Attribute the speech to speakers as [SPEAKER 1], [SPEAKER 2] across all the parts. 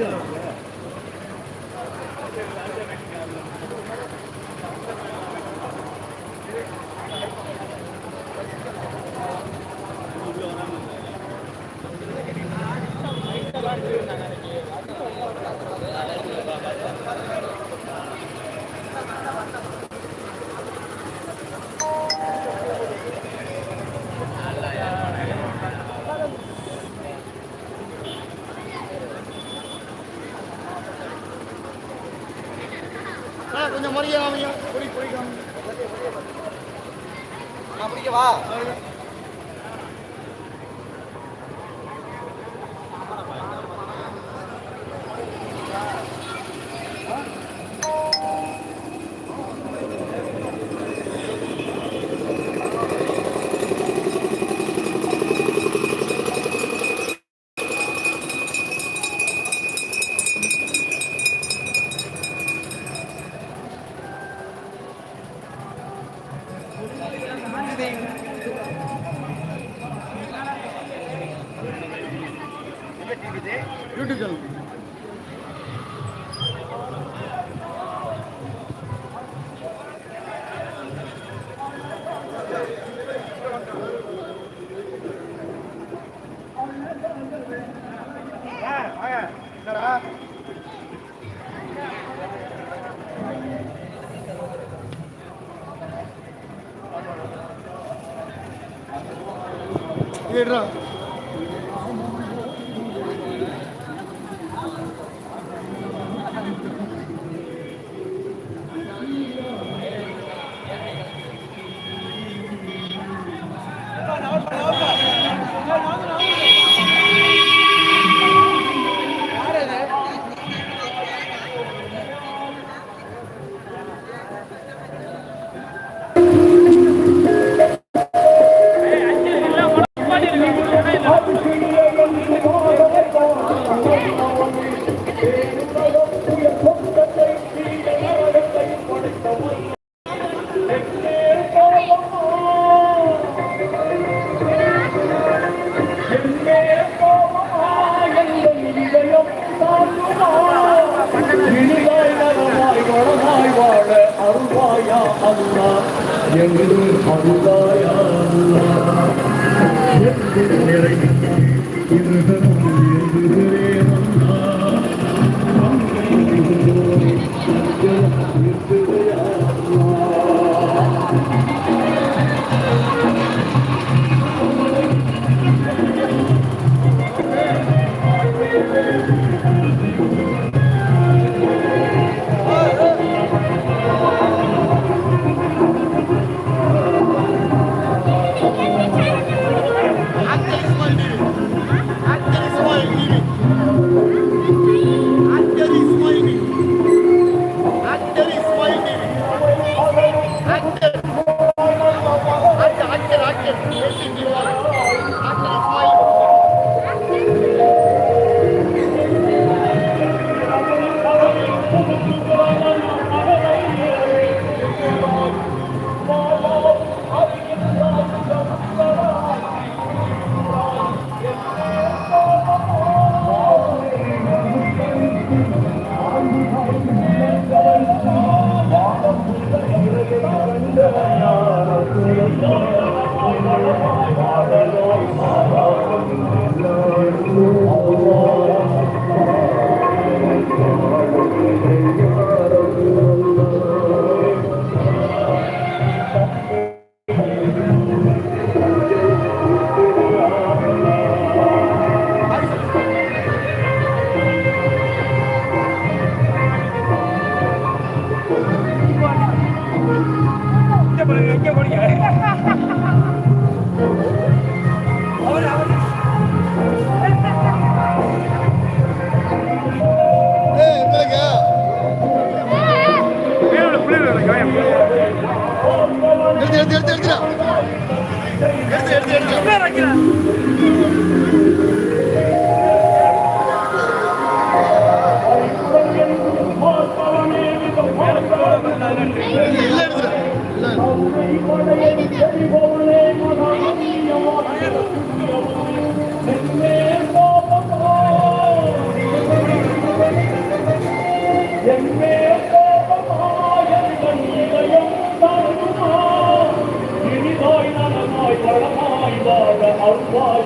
[SPEAKER 1] Yeah. கொஞ்சம் முறையா காமிங்க பொடி
[SPEAKER 2] ఏడ్రా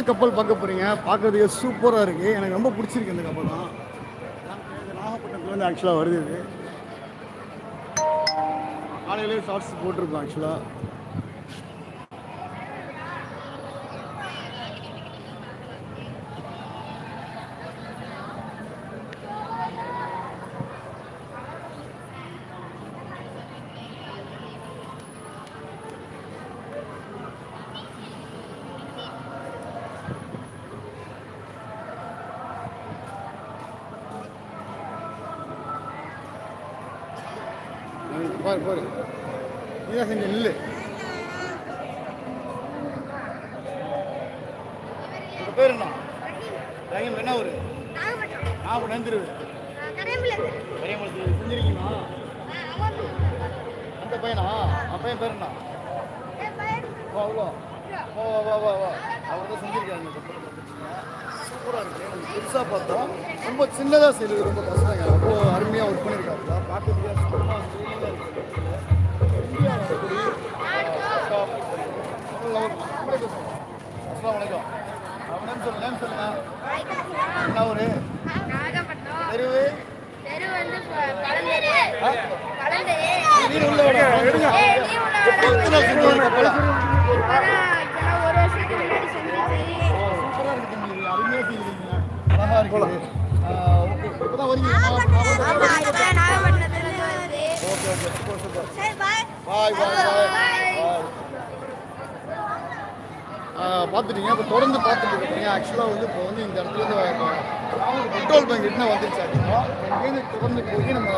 [SPEAKER 1] குட்டியான கப்பல் பார்க்க போறீங்க? பார்க்கறதுக்கு சூப்பராக இருக்கு. எனக்கு ரொம்ப பிடிச்சிருக்கு இந்த கப்பல் தான். நாகப்பட்டினத்துலேருந்து ஆக்சுவலாக வருது இது. ஷார்ட்ஸ் போட்டிருக்கோம் ஆக்சுவலாக பாரு பாரு. நீதான் செஞ்ச நில்லு. உங்க பேர் என்ன? ரஹீம் என்ன ஊரு? நான் நந்திருவு பெரியமலத்து செஞ்சிருக்கீங்களா? அந்த பையனா? அந்த பையன் பேர் என்ன? வா வா. வா வா வா அவர் தான் செஞ்சிருக்காங்க பெருசாக பார்த்தோம் ரொம்ப சின்னதாக செய்யுது ரொம்ப கஷ்டம் அவ்வளோ அருமையாக ஒர்க் பண்ணியிருக்காங்க பார்க்கறதுக்கு அஸ்லாம் வலைக்கம் அவன் நேம் சொல்லு நேம் சொல்லுங்க என்ன தெருவு அருமையாக அழகாக இருக்குது ஓகே இப்போ தான் வரீங்க. Okay okay super super. Bye bye bye பார்த்துட்டீங்க. இப்போ தொடர்ந்து பார்த்துட்டு இருக்கீங்க. ஆக்சுவலாக வந்து இப்போ வந்து இந்த இடத்துல இருந்து பெட்ரோல் பங்க் என்ன வந்துருச்சு அப்படின்னா இங்கேருந்து தொடர்ந்து போய் நம்ம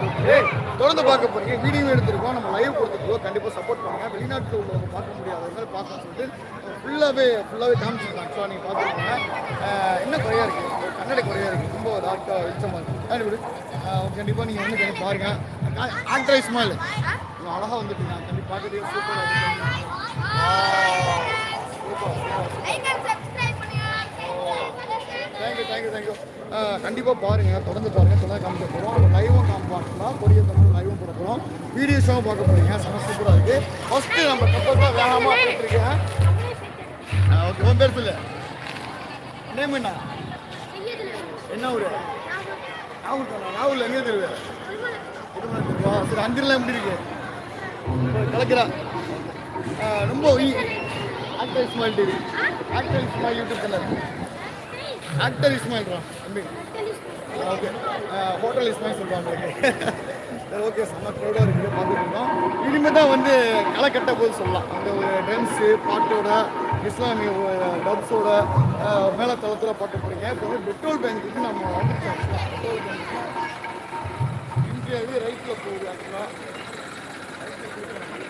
[SPEAKER 1] போய் தொடர்ந்து பார்க்க போறீங்க. வீடியோ எடுத்துருக்கோம். நம்ம லைவ் கொடுத்துருக்கோம். கண்டிப்பாக சப்போர்ட் பண்ணுங்க. வெளிநாட்டில் உள்ளவங்க பார்க்க முடியாதவங்க பார்க்கணும்னு சொல்லிட்டு ஃபுல்லாகவே ஃபுல்லாகவே காமிச்சிருக்காங்க ஆக்சுவலாக நீங்கள் பார்த்துருக்கீங்க என்ன குறையாக இருக்குது கண்ணடை குறையாக இருக்குது ரொம்ப டார்க்காக வெளிச்சமாக இருக்குது கண்டிப்பாக நீங்கள் வந்து கண்டிப்பாக பாருங்கள் ஆக்டர் இஸ்மாயில் நீங்கள் அழகாக வந்துட்டீங்க. கண்டிப்பாக பார்க்கறதே சூப்பராக இருக்கு. தேங்க்யூ தேங்க்யூ தேங்க்யூ கண்டிப்பாக பாருங்கள் தொடர்ந்து பாருங்கள் தொடர்ந்து காமிக்க போகிறோம் நம்ம லைவும் காமிப்பாக்கலாம் கொடிய தமிழ் லைவும் போட போகிறோம் வீடியோஸும் பார்க்க போகிறீங்க செம சூப்பராக இருக்குது ஃபஸ்ட்டு நம்ம கப்பல் தான் வேகமாக போயிட்டுருக்கேன் ஓகே உன் பேர் சொல்லு. நேம் என்ன? என்ன ஊர்? நாகூர் தானா நாகூரில் எங்கே தெரியுது சரி அஞ்சிரலாம் எப்படி இருக்கு? கலக்கிறா. ரொம்ப actor Ismail TV actor Ismail YouTube channel actor Ismail ரா தம்பி. ஓகே ஹோட்டல் இஸ்மாயில் சொல்கிறாங்க சரி ஓகே செம்ம க்ரௌடாக இருக்குது பார்த்துட்டு இனிமேல் தான் வந்து களை கட்ட போது சொல்லலாம். அந்த ஒரு டான்ஸு பாட்டோட இஸ்லாமிய டப்ஸோட மேலே தளத்தில் பாட்டு போகிறீங்க இப்போ வந்து பெட்ரோல் பேங்க்குக்கு நம்ம வந்துட்டோம் பெட்ரோல் பேங்க் இந்தியாவே ரைட்டில் போகுது ஆக்சுவலாக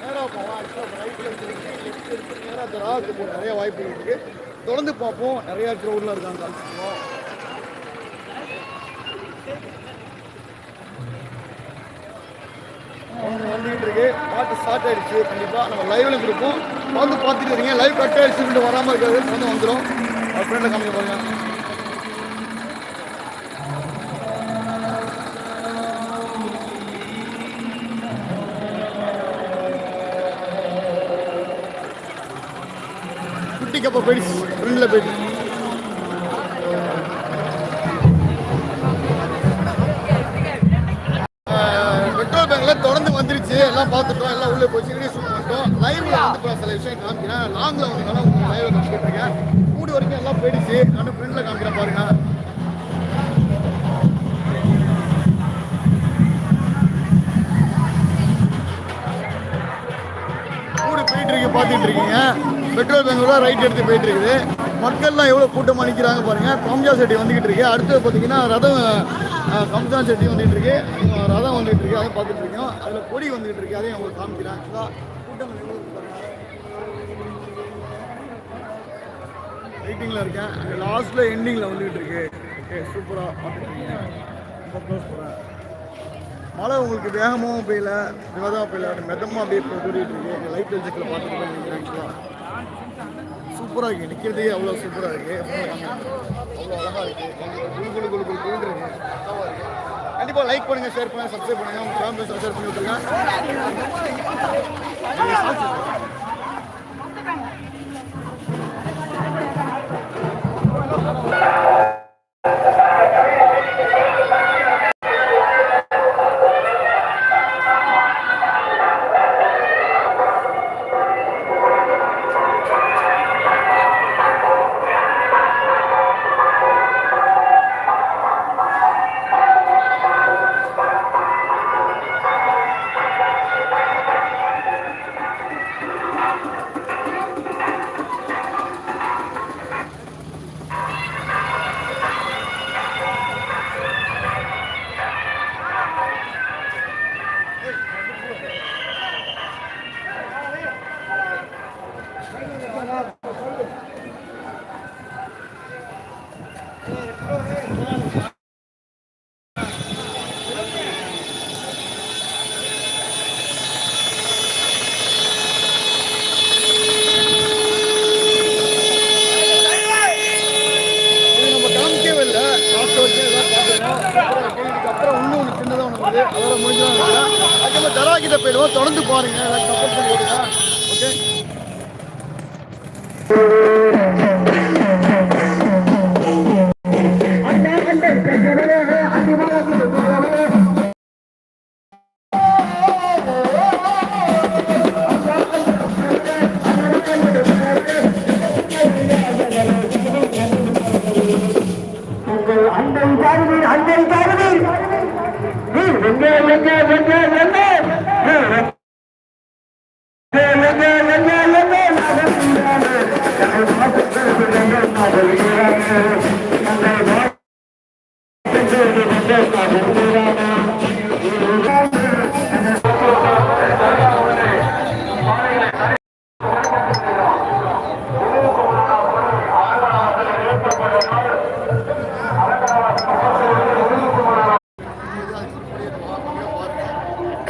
[SPEAKER 1] நேராக போவோம் ஆக்சுவலாக ரைட்டில் இருக்கு நேராக தராவுக்கு போக நிறைய வாய்ப்புகள் இருக்குது தொடர்ந்து பார்ப்போம். நிறையா க்ரௌடில் இருக்காங்க. காமிச்சிருக்கோம் ஒன்று வந்துகிட்டு இருக்கு. பாட்டு ஸ்டார்ட் ஆயிடுச்சு. கண்டிப்பாக நம்ம லைவ்ல கொடுப்போம். வந்து பார்த்துட்டு இருக்கீங்க லைவ் கட் ஆயிடுச்சு வராமல் இருக்காது வந்து வந்துடும் ஃப்ரெண்டை காமிக்க பாருங்க அப்போ போயிடுச்சு ஃப்ரெண்டில் போயிடுச்சு பெட்ரோல் பேங்கில் தொடர்ந்து வந்துருச்சு. எல்லாம் பார்த்துட்டோம். எல்லாம் உள்ளே போச்சு. ரீஸ் பண்ணிட்டோம். லைவில் வந்து சில விஷயம் காமிக்கிறேன். லாங்கில் வந்ததுனால உங்களுக்கு லைவில் காமிச்சிட்டு இருக்கேன் மூடி வரைக்கும் எல்லாம் போயிடுச்சு. நான் ஃப்ரெண்டில் காமிக்கிறேன் பாருங்க. மூடி போயிட்டு பார்த்துட்டு இருக்கீங்க. பெட்ரோல் பெங்களூரா ரைட் எடுத்து போயிட்டு இருக்குது மக்கள்லாம் எவ்வளோ கூட்டமாக நிற்கிறாங்க பாருங்க. கம்ஜா செட்டி வந்துகிட்டு இருக்கு. அடுத்தது பார்த்தீங்கன்னா ரதம் அஹ், கம்ஜா செட்டி வந்துகிட்டு இருக்கு. ரதம் வந்துகிட்டு இருக்கு. அதை பார்த்துட்டு இருக்கோம். அதில் கொடி வந்துகிட்டு இருக்கு. அதையும் உங்களுக்கு காமிக்கிறேன். ஆக்சுவலாக கூட்டம் எவ்வளோ வெயிட்டிங்கில் இருக்கேன். அங்கே லாஸ்ட்டில் எண்டிங்கில் வந்துகிட்டு இருக்கு. ஓகே சூப்பராக பார்த்துட்டு இருக்கீங்க. ரொம்ப க்ளோஸ் போகிறேன் மழை உங்களுக்கு வேகமாகவும் பெய்யல விவாதமாக பெய்யல. மெதமாக அப்படியே இப்போ கூட்டிகிட்டு இருக்கு. எங்கள் லைட் வெளிச்சத்தில் பார்த்துட்டு நினைக்கிறேன் ஆக்சுவலாக சூப்பராக இருக்குது நிற்கிறதே அவ்வளோ சூப்பராக இருக்குது அவ்வளோ அழகாக இருக்குது குழு குழு குழு குழு குழுன்னு இருக்கு. கண்டிப்பாக லைக் பண்ணுங்கள் ஷேர் பண்ணுங்கள் சப்ஸ்கிரைப் பண்ணுங்கள் உங்கள் ஃபேமிலி சப்ஸ்கிரைப் பண்ணி விட்டுருங்க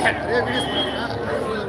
[SPEAKER 1] நிறைய